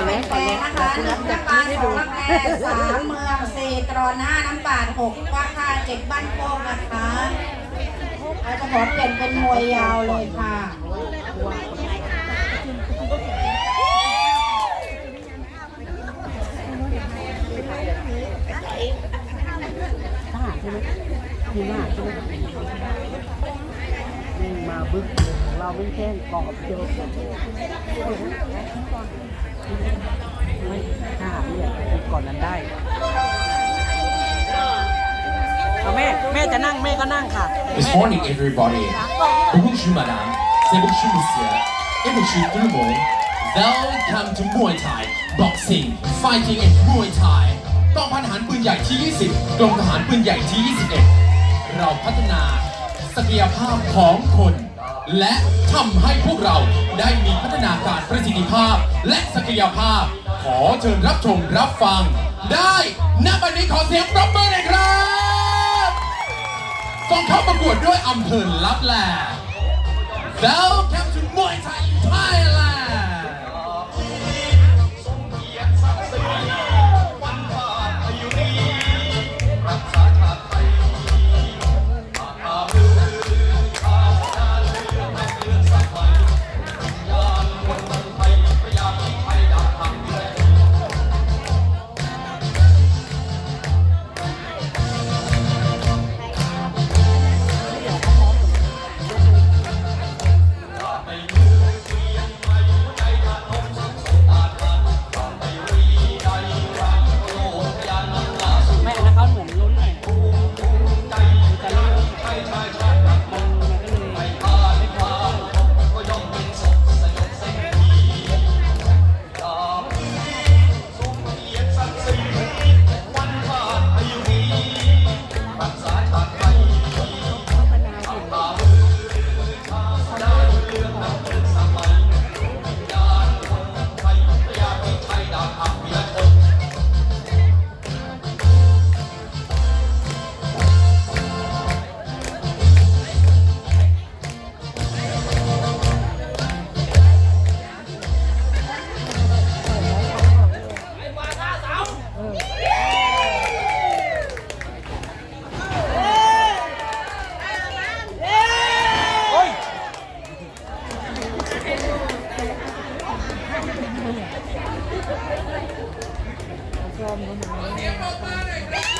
อนเลยแปลนะคะหนึ่งน้ำปลาสองน้ำแพรสามเมืองสี่กรอนห้าน้ำปาหกว่าค่าเจ็ดบ้านโป่งนะคะเราจะขอเปลี่ยนเป็นมวยยาวเลยค่ะทหาใช่ไหมทีมารใช่ไหม วิ่งมาบึกเราวิ่งแข้งกรอบเดียวไม่ห้าเนี่ยกก่อนนั้นได้เอาแม่แม่จะนั่งแม่ก็นั่งค่ะ Good morning everybody 不不是马南这不是 monsieur 这不是中国 Welcome to Muay Thai Boxing Fighting and Muay Thai กองพันทหารปืนใหญ่ที่ 20กรมทหารปืนใหญ่ที่ 21 เราพัฒนา ศักยภาพของคน และทำให้พวกเราได้มีพัฒนาการประสิทธิภาพ และศักยภาพ ขอเชิญรับชมรับฟัง ได้ณบัดนี้ขอเสียงปรบมือหน่อยครับส่งเข้าประกวดด้วยอำเภอลับแล Welcome to Muay Thai เ